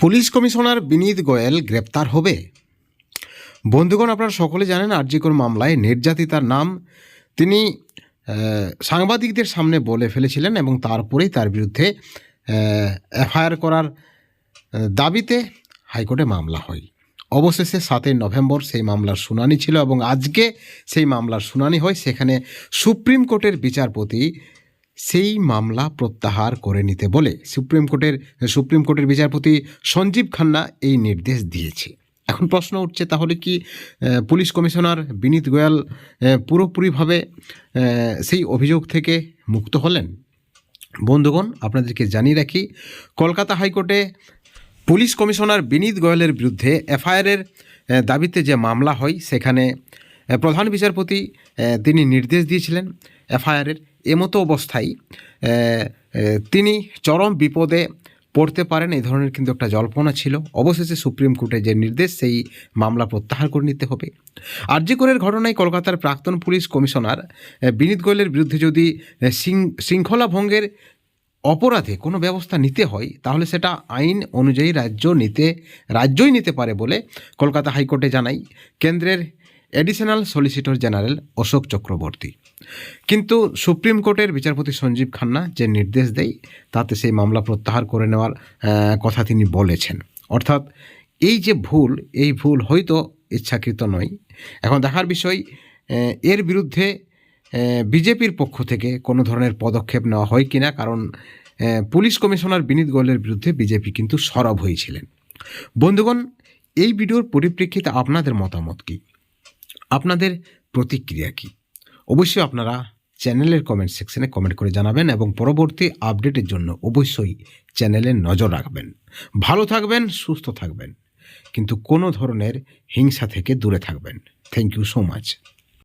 Police commissioner বিনীত গোয়েল গ্রেপ্তার হবে। বন্ধুগণ, আপনারা সকলে জানেন আরজিকর মামলায় নির্যাতিতার নাম। তিনি সাংবাদিকদের সামনে বলে ফেলেছিলেন এবং তারপরেই তার বিরুদ্ধে এফআইআর করার দাবিতে হাইকোর্টে মামলা হয়। অবশেষে সাতই নভেম্বর সেই মামলার শুনানি ছিল এবং আজকে সেই মামলার শুনানি হয়। সেখানে সুপ্রিম কোর্টের বিচারপতি সেই মামলা প্রত্যাহার করে নিতে বলে সুপ্রিম কোর্টের সুপ্রিম কোর্টের বিচারপতি সঞ্জীব খান্না এই নির্দেশ দিয়েছে। এখন প্রশ্ন উঠছে তাহলে কি পুলিশ কমিশনার বিনীত গোয়াল পুরোপুরিভাবে সেই অভিযোগ থেকে মুক্ত হলেন? বন্ধুগণ, আপনাদেরকে জানিয়ে রাখি, কলকাতা হাইকোর্টে পুলিশ কমিশনার বিনীত গোয়েলের বিরুদ্ধে এফআইআরের দাবিতে যে মামলা হয়, সেখানে প্রধান বিচারপতি তিনি নির্দেশ দিয়েছিলেন এফআইআরের। এমতো অবস্থায় তিনি চরম বিপদে পড়তে পারেন। এই ধরনের কিন্তু একটা জল্পনা ছিল। অবশেষে সুপ্রিম কোর্টের যে নির্দেশ, সেই মামলা প্রত্যাহার করে নিতে হবে। আরজিকরের ঘটনায় কলকাতার প্রাক্তন পুলিশ কমিশনার বিনীত গোয়েলের বিরুদ্ধে যদি শৃঙ্খলা ভঙ্গের অপরাধে কোনো ব্যবস্থা নিতে হয়, তাহলে সেটা আইন অনুযায়ী রাজ্য নিতে, রাজ্যই নিতে পারে বলে কলকাতা হাইকোর্টে জানাই। কেন্দ্রের additional solicitor general Ashok Chakraborty কিন্তু সুপ্রিম কোর্টের বিচারপতি সঞ্জীব খান্না যে নির্দেশ দেয়, তাতে সেই মামলা প্রত্যাহার করে নেওয়ার কথা তিনি বলেছেন। অর্থাৎ এই যে ভুল, এই ভুল হয়তো ইচ্ছাকৃত নয়। এখন দেখার বিষয় এর বিরুদ্ধে বিজেপির পক্ষ থেকে কোনো ধরনের পদক্ষেপ নেওয়া হয় কিনা, কারণ পুলিশ কমিশনার বিনীত গোয়েলের বিরুদ্ধে বিজেপি কিন্তু সরব হয়েছিলেন। বন্ধুগণ, এই ভিডিওর পরিপ্রেক্ষিতে আপনাদের মতামত কী? আপনাদের প্রতিক্রিয়া কী? অবশ্যই আপনারা চ্যানেলের কমেন্ট সেকশনে কমেন্ট করে জানাবেন এবং পরবর্তী আপডেটের জন্য অবশ্যই চ্যানেলে নজর রাখবেন। ভালো থাকবেন, সুস্থ থাকবেন। কিন্তু কোনো ধরনের হিংসা থেকে দূরে থাকবেন। Thank you so much